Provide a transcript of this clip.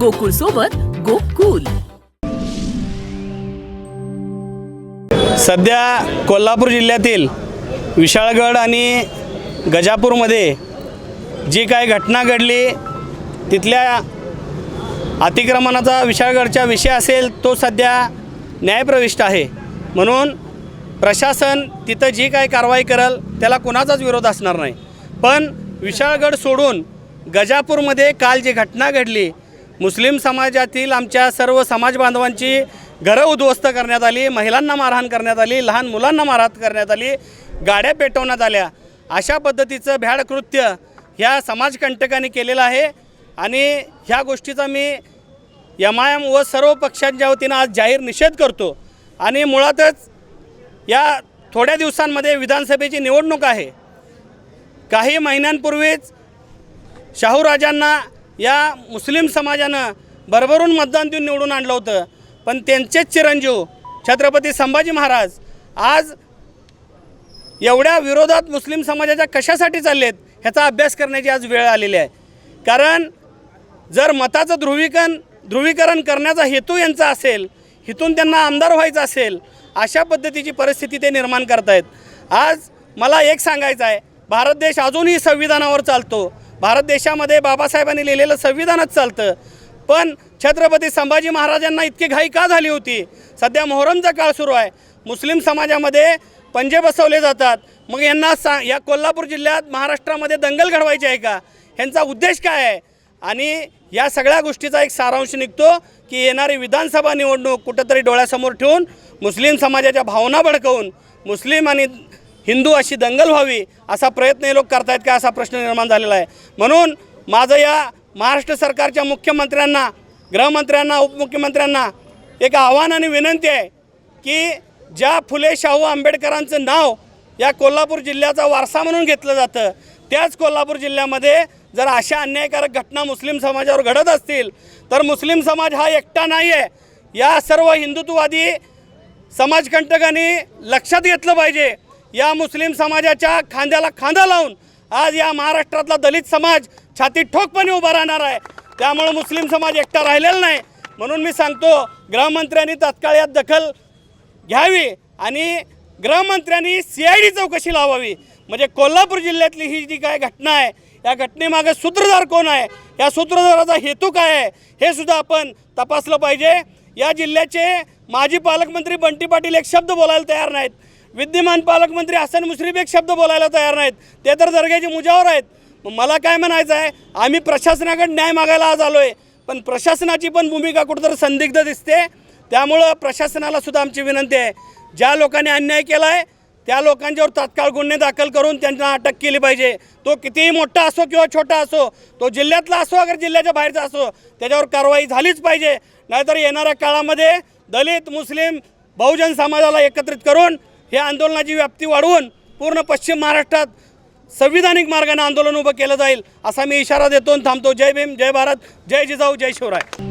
गोकुळ सोबत गोकुल. सध्या कोल्हापूर जिल्ह्यातील विशाळगड आणि गजापूरमध्ये जी काय घटना घडली तिथल्या अतिक्रमणाचा विशाळगडचा विषय असेल तो सध्या न्यायप्रविष्ट आहे. म्हणून प्रशासन तिथं जी काय कारवाई करेल त्याला कुणाचाच विरोध असणार नाही. पण विशाळगड सोडून गजापूरमध्ये काल जी घटना घडली मुस्लिम समाजातील आमच्या सर्व समाज बांधवांची घरं उद्ध्वस्त करण्यात आली महिलांना मारहाण करण्यात आली लहान मुलांना मारहाण करण्यात आली गाड्या पेटवण्यात आल्या. अशा पद्धतीचं भ्याड कृत्य ह्या समाजकंटकांनी केलेलं आहे आणि ह्या गोष्टीचा मी एम आय एम व सर्व पक्षांच्या वतीनं आज जाहीर निषेध करतो. आणि मुळातच या थोड्या दिवसांमध्ये विधानसभेची निवडणूक आहे. काही महिन्यांपूर्वीच शाहूराजांना या मुस्लिम समाजानं भरभरून मतदान देऊन निवडून आणलं होतं. पण त्यांचेच चिरंजीव छत्रपती संभाजी महाराज आज एवढ्या विरोधात मुस्लिम समाजाच्या कशासाठी चाललेत ह्याचा अभ्यास करण्याची आज वेळ आलेली आहे. कारण जर मताचं ध्रुवीकरण ध्रुवीकरण करण्याचा हेतू यांचा असेल इथून त्यांना आमदार व्हायचं असेल अशा पद्धतीची परिस्थिती ते निर्माण करतायत. आज मला एक सांगायचं आहे भारत देश अजूनही संविधानावर चालतो. भारत देशामध्ये बाबासाहेबांनी लिहिलेलं संविधानच चालतं. पण छत्रपती संभाजी महाराजांना इतकी घाई का झाली होती? सध्या मोहरमचा काळ सुरू आहे. मुस्लिम समाजामध्ये पंजे बसवले जातात. मग यांना सा या कोल्हापूर जिल्ह्यात महाराष्ट्रामध्ये दंगल घडवायची आहे का? ह्यांचा उद्देश काय आहे? आणि या सगळ्या गोष्टीचा एक सारांश निघतो की येणारी विधानसभा निवडणूक कुठंतरी डोळ्यासमोर ठेवून मुस्लिम समाजाच्या भावना भडकवून मुस्लिम आणि हिंदू अशी दंगल व्हावी असा प्रयत्न हे लोक करतायत का असा प्रश्न निर्माण झालेला आहे. म्हणून माझं या महाराष्ट्र सरकारच्या मुख्यमंत्र्यांना गृहमंत्र्यांना उपमुख्यमंत्र्यांना एक आव्हान आणि विनंती आहे की ज्या फुले शाहू आंबेडकरांचं नाव या कोल्हापूर जिल्ह्याचा वारसा म्हणून घेतलं जातं त्याच कोल्हापूर जिल्ह्यामध्ये जर अशा अन्यायकारक घटना मुस्लिम समाजावर घडत असतील तर मुस्लिम समाज हा एकटा नाही आहे या सर्व हिंदुत्ववादी समाजकंटकांनी लक्षात घेतलं पाहिजे. या मुस्लिम समाजाच्या खांद्याला खांदा लावून आज या महाराष्ट्रातला दलित समाज छाती ठोकपणे उभा राहणार आहे. त्यामुळे मुस्लिम समाज एकटा राहिलेला नाही. म्हणून मी सांगतो गृहमंत्र्यांनी तात्काळ यात दखल घ्यावी आणि गृहमंत्र्यांनी सी आय डी चौकशी लावावी. म्हणजे कोल्हापूर जिल्ह्यातली ही जी काय घटना आहे या घटनेमागे सूत्रधार कोण आहे? या सूत्रधाराचा हेतू काय आहे? हे सुद्धा आपण तपासलं पाहिजे. या जिल्ह्याचे माजी पालकमंत्री बंटी पाटील एक शब्द बोलायला तयार नाहीत. विद्यमान पालकमंत्री हसन मुश्रीफ एक शब्द बोलायला तयार नाहीत. ते तर दर्ग्याचे मुजावर आहेत. मग मला काय म्हणायचं आहे? आम्ही प्रशासनाकडे न्याय मागायला आज आलो आहे पण प्रशासनाची पण भूमिका कुठंतरी संदिग्ध दिसते. त्यामुळं प्रशासनाला सुद्धा आमची विनंती आहे. ज्या लोकांनी अन्याय केला आहे त्या लोकांच्यावर तात्काळ गुन्हे दाखल करून त्यांना अटक केली पाहिजे. तो कितीही मोठा असो किंवा छोटा असो तो जिल्ह्यातला असो अगर जिल्ह्याच्या बाहेरचा असो त्याच्यावर कारवाई झालीच पाहिजे. नाहीतर येणाऱ्या काळामध्ये दलित मुस्लिम बहुजन समाजाला एकत्रित करून हे आंदोलनाची व्याप्ती वाढवून पूर्ण पश्चिम महाराष्ट्रात संविधानिक मार्गाने आंदोलन उभं केलं जाईल असा मी इशारा देतो आणि थांबतो. जय भीम जय भारत जय जिजाऊ जय शिवराय.